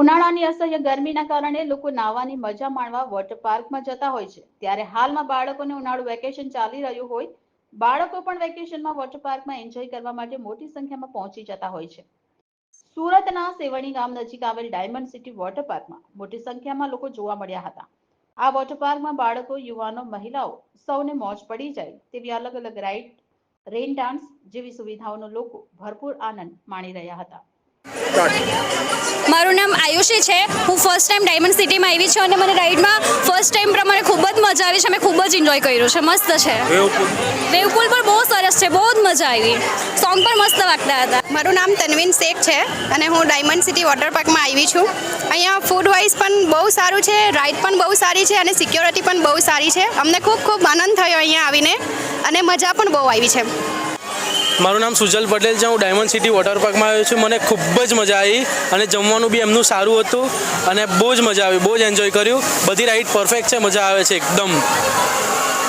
ઉનાળાની અસહ્ય ગરમીના કારણે લોકો નાવાની મજા માણવા વોટર પાર્કમાં જતા હોય છે. ત્યારે હાલમાં બાળકોને ઉનાળુ વેકેશન ચાલી રહ્યું હોય, બાળકો પણ વેકેશનમાં વોટર પાર્કમાં એન્જોય કરવા માટે મોટી સંખ્યામાં પહોંચી જતા હોય છે. સુરતના સેવણી ગામ નજીક આવેલ ડાયમંડ સિટી વોટર પાર્કમાં મોટી સંખ્યામાં લોકો જોવા મળ્યા હતા. આ વોટર પાર્કમાં બાળકો, યુવાનો, મહિલાઓ સૌને મોજ પડી જાય તેવી અલગ અલગ રાઇડ રેન ડાન્સ જેવી સુવિધાઓનો લોકો ભરપૂર આનંદ માણી રહ્યા હતા. મારું નામ આયુષી છે. હું ફર્સ્ટ ટાઈમ ડાયમંડ સિટીમાં આવી છું અને મને રાઈડમાં ફર્સ્ટ ટાઈમ પ્રમાણે ખૂબ જ મજા આવી છે. મેં ખૂબ જ એન્જોય કર્યું છે. મસ્ત છે. વેવપુલ પણ બહુ સરસ છે. બહુ જ મજા આવી. સોંગ પણ મસ્ત વાગતા હતા. મારું નામ તનવીન શેખ છે અને હું ડાયમંડ સિટી વોટર પાર્કમાં આવી છું. અહીંયા ફૂડ વાઇઝ પણ બહુ સારું છે રાઈડ પણ બહુ સારી છે અને સિક્યોરિટી પણ બહુ સારી છે. અમને ખૂબ ખૂબ આનંદ થયો અહીંયા આવીને અને મજા પણ બહુ આવી છે. મારું નામ સુજલ પટેલ છે, હું ડાયમંડ સિટી વોટર પાર્કમાં આવ્યો છું. મને ખૂબ જ મજા આવી અને જમવાનું બી એમનું સારું હતું અને બહુ જ મજા આવી, બહુ જ એન્જોય કર્યું. બધી રાઈડ પરફેક્ટ છે, મજા આવે છે, એકદમ.